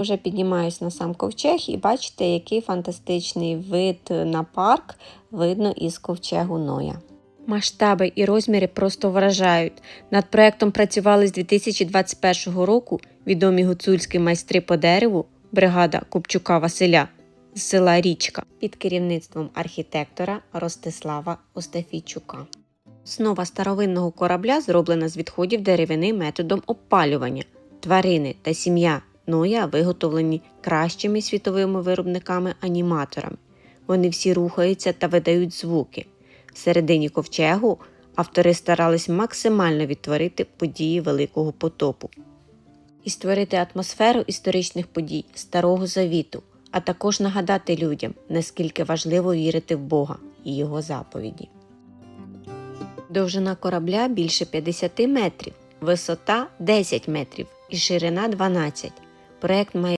Вже піднімаюсь на сам ковчег і бачите, який фантастичний вид на парк видно із ковчегу Ноя. Масштаби і розміри просто вражають. Над проектом працювали з 2021 року відомі гуцульські майстри по дереву, бригада Купчука Василя з села Річка під керівництвом архітектора Ростислава Остафійчука. Основа старовинного корабля зроблена з відходів деревини методом опалювання. Тварини та сім'я Ноя виготовлені кращими світовими виробниками-аніматорами. Вони всі рухаються та видають звуки. Всередині ковчегу автори старались максимально відтворити події Великого потопу і створити атмосферу історичних подій Старого Завіту, а також нагадати людям, наскільки важливо вірити в Бога і Його заповіді. Довжина корабля більше 50 метрів, висота 10 метрів і ширина 12. Проект має